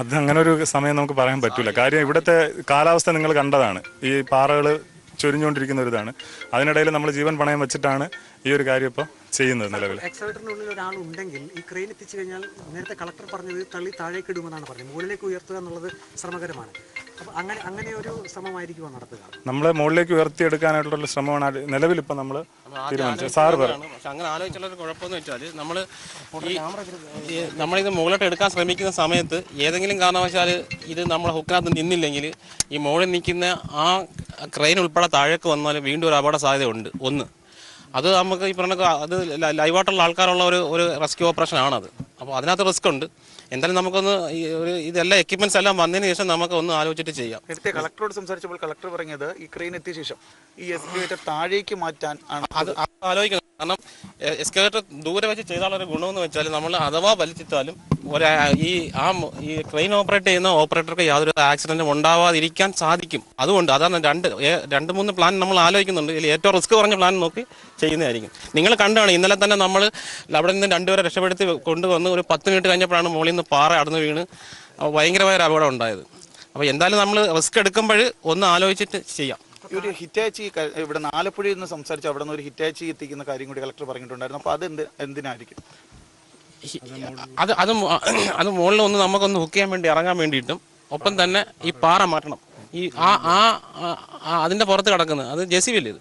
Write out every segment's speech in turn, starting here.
അത് അങ്ങനെ ഒരു സമയം നമുക്ക് പറയാൻ പറ്റില്ല കാര്യം ഇവിടുത്തെ കാലാവസ്ഥ നിങ്ങൾ കണ്ടതാണ്. ഈ പാറകൾ ചൊരിഞ്ഞുകൊണ്ടിരിക്കുന്ന ഒരു അതിനിടയിൽ നമ്മൾ ജീവൻ പണയം വെച്ചിട്ടാണ് ഈ ഒരു കാര്യം ഇപ്പോൾ ചെയ്യുന്നത് നിലവിൽ എക്സവേറ്ററിനുള്ളിൽ ഒരാൾ ഉണ്ടെങ്കിൽ ഈ ക്രെയിൻ എത്തിച്ചു കഴിഞ്ഞാൽ നേരത്തെ കളക്ടർ പറഞ്ഞത് തള്ളി താഴേക്ക് ഇടുമെന്നാണ് പറഞ്ഞത്. മുകളിലേക്ക് ഉയർത്തുക എന്നുള്ളത് ശ്രമകരമാണ്. അങ്ങനെ അങ്ങനെ ഒരു ശ്രമമായിരിക്കുമോ നടത്തുക. നമ്മളെ മുകളിലേക്ക് ഉയർത്തിയെടുക്കാനായിട്ടുള്ള ശ്രമമാണ് നിലവിൽ ഇപ്പം നമ്മൾ തീരുമാനിച്ചത്. സാറ് പറഞ്ഞു പക്ഷെ അങ്ങനെ ആലോചിച്ചുള്ള ഒരു കുഴപ്പമെന്ന് വെച്ചാൽ നമ്മൾ ഈ നമ്മളിത് മുകളിലോട്ട് എടുക്കാൻ ശ്രമിക്കുന്ന സമയത്ത് ഏതെങ്കിലും കാരണവശാൽ ഇത് നമ്മൾ ഹുക്കിനകത്ത് നിന്നില്ലെങ്കിൽ ഈ മുകളിൽ നിൽക്കുന്ന ആ ക്രെയിൻ ഉൾപ്പെടെ താഴേക്ക് വന്നാൽ വീണ്ടും ഒരു അപകട സാധ്യത ഉണ്ട് ഒന്ന്. അത് നമുക്ക് ഈ പറഞ്ഞ അത് ലൈവായിട്ടുള്ള ആൾക്കാരുള്ള ഒരു ഒരു റെസ്ക്യൂ ഓപ്പറേഷൻ ആണത് അപ്പോൾ അതിനകത്ത് റിസ്ക് ഉണ്ട്. എന്തായാലും നമുക്കൊന്ന് ഈ ഒരു ഇതെല്ലാം എക്യുപ്മെന്റ്സ് എല്ലാം വന്നതിന് ശേഷം നമുക്ക് ഒന്ന് ആലോചിച്ചിട്ട് ചെയ്യാം. നേരത്തെ കളക്ടറോട് സംസാരിച്ചപ്പോൾ കളക്ടർ പറഞ്ഞത് ഈ ക്രെയിൻ എത്തിയ ശേഷം ഈ എസ്കേറ്റർ താഴേക്ക് മാറ്റാൻ ആണ്. അത് അത് ആലോചിക്കണം. കാരണം എസ്കേറ്റർ ദൂരെ വെച്ച് ചെയ്താലുള്ള ഒരു ഗുണമെന്ന് വെച്ചാൽ നമ്മൾ അഥവാ വലിച്ചിട്ടാലും ഒരു ഈ ആ ഈ ക്രെയിൻ ഓപ്പറേറ്റ് ചെയ്യുന്ന ഓപ്പറേറ്റർക്ക് യാതൊരു ആക്സിഡന്റും ഉണ്ടാവാതിരിക്കാൻ സാധിക്കും. അതുകൊണ്ട് അതാണ് രണ്ട് രണ്ട് മൂന്ന് പ്ലാൻ നമ്മൾ ആലോചിക്കുന്നുണ്ട്. ഇതിൽ ഏറ്റവും റിസ്ക് കുറഞ്ഞ പ്ലാൻ നോക്കി ചെയ്യുന്നതായിരിക്കും. നിങ്ങൾ കണ്ടാണ് ഇന്നലെ തന്നെ നമ്മൾ അവിടെ നിന്ന് രണ്ടുപേരെ രക്ഷപ്പെടുത്തി കൊണ്ടുവന്ന് ഒരു പത്ത് മിനിറ്റ് കഴിഞ്ഞപ്പോഴാണ് മുകളിൽ നിന്ന് പാറ അടന്ന് വീണ്. ഭയങ്കരമായ ഒരു അപകടം ഉണ്ടായത്. അപ്പോൾ എന്തായാലും നമ്മൾ റിസ്ക് എടുക്കുമ്പോൾ ഒന്ന് ആലോചിച്ചിട്ട് ചെയ്യാം. ഈ ഒരു ഹിറ്റാച്ചി ഇവിടെ ആലപ്പുഴയിൽ നിന്ന് സംസാരിച്ച് അവിടെ നിന്ന് ഒരു ഹിറ്റാച്ചി എത്തിക്കുന്ന കാര്യം കൂടി കളക്ടർ പറഞ്ഞിട്ടുണ്ടായിരുന്നു. അപ്പോൾ അത് എന്ത് എന്തിനായിരിക്കും? അത് അത് അത് മുകളിൽ ഒന്ന് നമുക്കൊന്ന് ഹുക്ക് ചെയ്യാൻ വേണ്ടി ഇറങ്ങാൻ വേണ്ടിയിട്ടും ഒപ്പം തന്നെ ഈ പാറ മാറ്റണം. ഈ ആ ആ അതിന്റെ പുറത്ത് കിടക്കുന്നത് അത് ജെ സി ബി അല്ലേ ഇത്?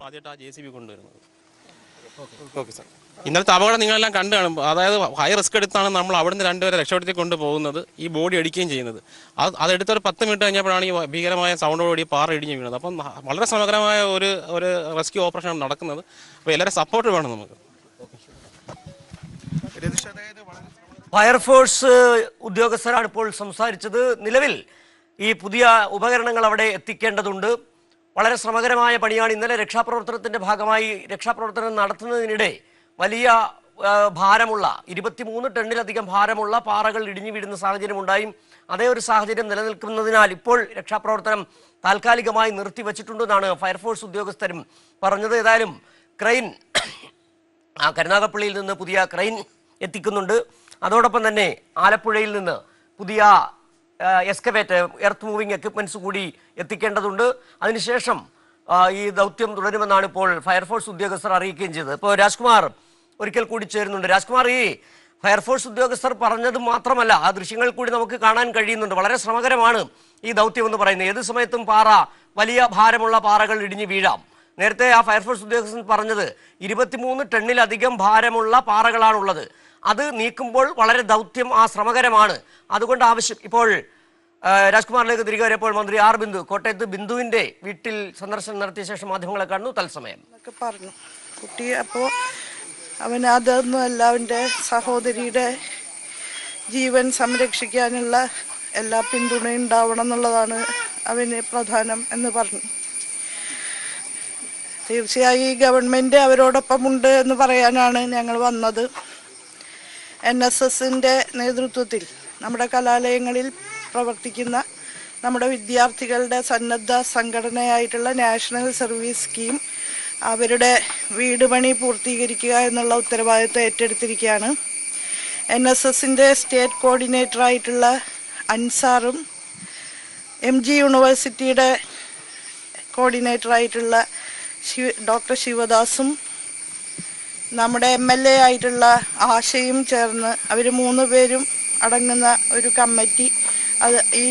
ആദ്യമായിട്ട് ആ ജെ സി ബി കൊണ്ടുവരുന്നത്. Okay sir. ഇന്നലത്തെ അപകടം നിങ്ങളെല്ലാം കണ്ടു കാണും അതായത് ഹൈ റിസ്ക് എടുത്താണ് നമ്മൾ അവിടുന്ന് രണ്ടുപേരെ രക്ഷപ്പെടുത്തി കൊണ്ടുപോകുന്നത് ഈ ബോഡി അടിക്കുകയും ചെയ്യുന്നത്. അത് അതെടുത്തൊരു പത്ത് മിനിറ്റ് കഴിഞ്ഞപ്പോഴാണ് ഈ ഭീകരമായ സൗണ്ടോടുകൂടി പാറ ഇടിഞ്ഞ് വീണത്. അപ്പം വളരെ സമഗ്രമായ ഒരു ഒരു റെസ്ക്യൂ ഓപ്പറേഷൻ നടക്കുന്നത്. അപ്പോൾ എല്ലാവരും സപ്പോർട്ട് വേണം നമുക്ക്. ഫയർഫോഴ്സ് ഉദ്യോഗസ്ഥരാണ് ഇപ്പോൾ സംസാരിച്ചത്. നിലവിൽ ഈ പുതിയ ഉപകരണങ്ങൾ അവിടെ എത്തിക്കേണ്ടതുണ്ട്. വളരെ ശ്രമകരമായ പണിയാണ് ഇന്നലെ രക്ഷാപ്രവർത്തനത്തിന്റെ ഭാഗമായി രക്ഷാപ്രവർത്തനം നടത്തുന്നതിനിടെ വലിയ ഭാരമുള്ള ഇരുപത്തിമൂന്ന് ടണ്ണിലധികം ഭാരമുള്ള പാറകൾ ഇടിഞ്ഞു വീഴുന്ന സാഹചര്യം ഉണ്ടായും. അതേ ഒരു സാഹചര്യം നിലനിൽക്കുന്നതിനാൽ ഇപ്പോൾ രക്ഷാപ്രവർത്തനം താൽക്കാലികമായി നിർത്തിവച്ചിട്ടുണ്ടെന്നാണ് ഫയർഫോഴ്സ് ഉദ്യോഗസ്ഥരും പറഞ്ഞത്. ഏതായാലും ക്രെയിൻ ആ കരുനാഗപ്പള്ളിയിൽ നിന്ന് പുതിയ ക്രെയിൻ എത്തിക്കുന്നുണ്ട്. അതോടൊപ്പം തന്നെ ആലപ്പുഴയിൽ നിന്ന് പുതിയ എക്സ്കവേറ്റ് എർത്ത് മൂവിംഗ് എക്യുപ്മെന്റ്സ് കൂടി എത്തിക്കേണ്ടതുണ്ട്. അതിനുശേഷം ഈ ദൗത്യം തുടരുമെന്നാണ് ഇപ്പോൾ ഫയർഫോഴ്സ് ഉദ്യോഗസ്ഥർ അറിയിക്കുകയും ചെയ്തത്. ഇപ്പോൾ രാജ്കുമാർ ഒരിക്കൽ കൂടി ചേരുന്നുണ്ട്. രാജ്കുമാർ ഈ ഫയർഫോഴ്സ് ഉദ്യോഗസ്ഥർ പറഞ്ഞത് മാത്രമല്ല ആ ദൃശ്യങ്ങൾ കൂടി നമുക്ക് കാണാൻ കഴിയുന്നുണ്ട്. വളരെ ശ്രമകരമാണ് ഈ ദൗത്യം എന്ന് പറയുന്നത്. ഏത് സമയത്തും പാറ വലിയ ഭാരമുള്ള പാറകൾ ഇടിഞ്ഞു വീഴാം. നേരത്തെ ആ ഫയർഫോഴ്സ് ഉദ്യോഗസ്ഥൻ പറഞ്ഞത് ഇരുപത്തിമൂന്ന് ടണ്ണിലധികം ഭാരമുള്ള പാറകളാണുള്ളത്. അത് നീക്കുമ്പോൾ വളരെ ദൗത്യം ആ ശ്രമകരമാണ്. അതുകൊണ്ട് ആവശ്യം. ഇപ്പോൾ രാജ്കുമാറിലേക്ക് തിരികെ വരപ്പോൾ മന്ത്രി ആർ ബിന്ദു കോട്ടയത്ത് ബിന്ദുവിന്റെ വീട്ടിൽ സന്ദർശനം നടത്തിയ ശേഷം മാധ്യമങ്ങളെ കാണുന്നു. തത്സമയം. പറഞ്ഞു. കുട്ടി അപ്പോൾ അവൻ അതൊന്നുമല്ല അവന്റെ സഹോദരിയുടെ ജീവൻ സംരക്ഷിക്കാനുള്ള എല്ലാ പിന്തുണയും ഉണ്ടാവണം എന്നുള്ളതാണ് അവന് പ്രധാനം എന്ന് പറഞ്ഞു. തീർച്ചയായും ഈ ഗവൺമെന്റ് അവരോടൊപ്പമുണ്ട് എന്ന് പറയാനാണ് ഞങ്ങൾ വന്നത്. എൻ എസ് എസിന്റെ നേതൃത്വത്തിൽ നമ്മുടെ കലാലയങ്ങളിൽ പ്രവർത്തിക്കുന്ന നമ്മുടെ വിദ്യാർത്ഥികളുടെ സന്നദ്ധ സംഘടനയായിട്ടുള്ള നാഷണൽ സർവീസ് സ്കീം അവരുടെ വീട് പണി പൂർത്തീകരിക്കുക എന്നുള്ള ഉത്തരവാദിത്വം ഏറ്റെടുത്തിരിക്കുകയാണ്. എൻ എസ് എസിന്റെ സ്റ്റേറ്റ് കോർഡിനേറ്ററായിട്ടുള്ള അൻസാറും എം ജി യൂണിവേഴ്സിറ്റിയുടെ കോർഡിനേറ്ററായിട്ടുള്ള ശിവ ഡോക്ടർ ശിവദാസും നമ്മുടെ എം എൽ എ ആയിട്ടുള്ള ആശയും ചേർന്ന് അവർ മൂന്ന് പേരും അടങ്ങുന്ന ഒരു കമ്മിറ്റി. അത് ഈ